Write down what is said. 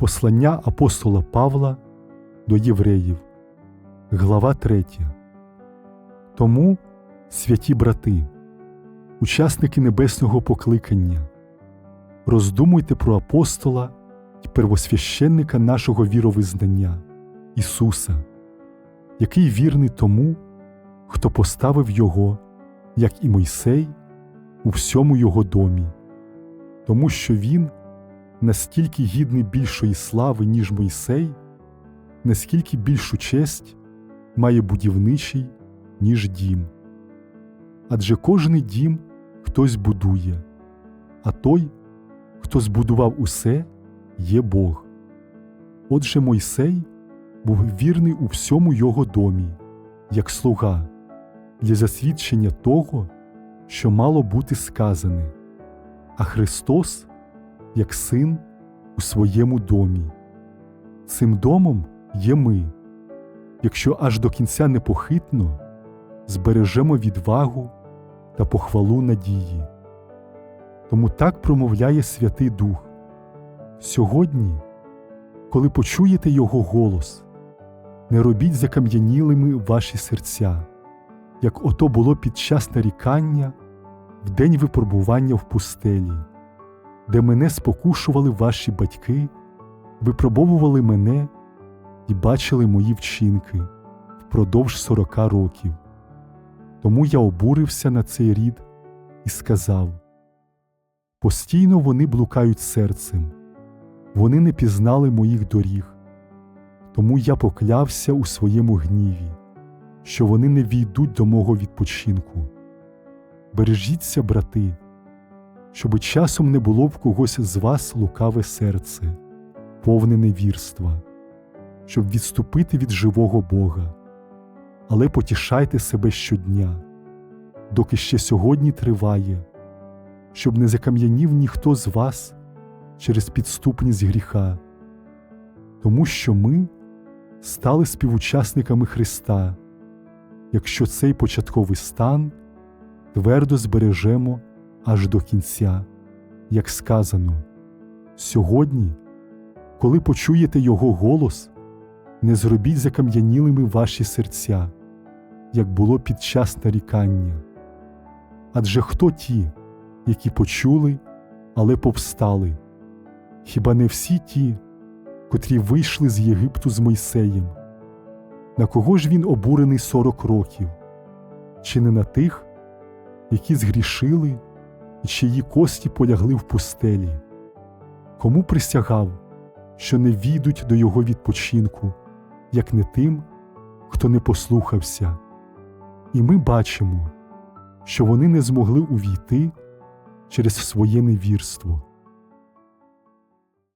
Послання апостола Павла до євреїв, глава 3. Тому, святі брати, учасники небесного покликання, роздумуйте про апостола і первосвященника нашого віровизнання Ісуса, який вірний тому, хто поставив Його, як і Мойсей, у всьому Його домі, тому що Він настільки гідний більшої слави, ніж Мойсей, наскільки більшу честь має будівничий, ніж дім. Адже кожний дім хтось будує, а той, хто збудував усе, є Бог. Отже, Мойсей був вірний у всьому його домі, як слуга, для засвідчення того, що мало бути сказане, а Христос як син у своєму домі. Цим домом є ми, якщо аж до кінця непохитно збережемо відвагу та похвалу надії. Тому так промовляє Святий Дух. Сьогодні, коли почуєте Його голос, не робіть закам'янілими ваші серця, як ото було під час нарікання в день випробування в пустелі, де мене спокушували ваші батьки, випробовували мене і бачили мої вчинки впродовж сорока років. Тому я обурився на цей рід і сказав: Постійно вони блукають серцем, вони не пізнали моїх доріг, тому я поклявся у своєму гніві, що вони не війдуть до мого відпочинку. Бережіться, брати, щоби часом не було в когось з вас лукаве серце, повне невірства, щоб відступити від живого Бога, але потішайте себе щодня, доки ще сьогодні триває, щоб не закам'янів ніхто з вас через підступність гріха, тому що ми стали співучасниками Христа, якщо цей початковий стан твердо збережемо аж до кінця, як сказано, сьогодні, коли почуєте Його голос, не зробіть закам'янілими ваші серця, як було під час нарікання. Адже хто ті, які почули, але повстали? Хіба не всі ті, котрі вийшли з Єгипту з Мойсеєм? На кого ж він обурений сорок років? Чи не на тих, які згрішили чиї кості полягли в пустелі? Кому присягав, що не війдуть до його відпочинку, як не тим, хто не послухався? І ми бачимо, що вони не змогли увійти через своє невірство.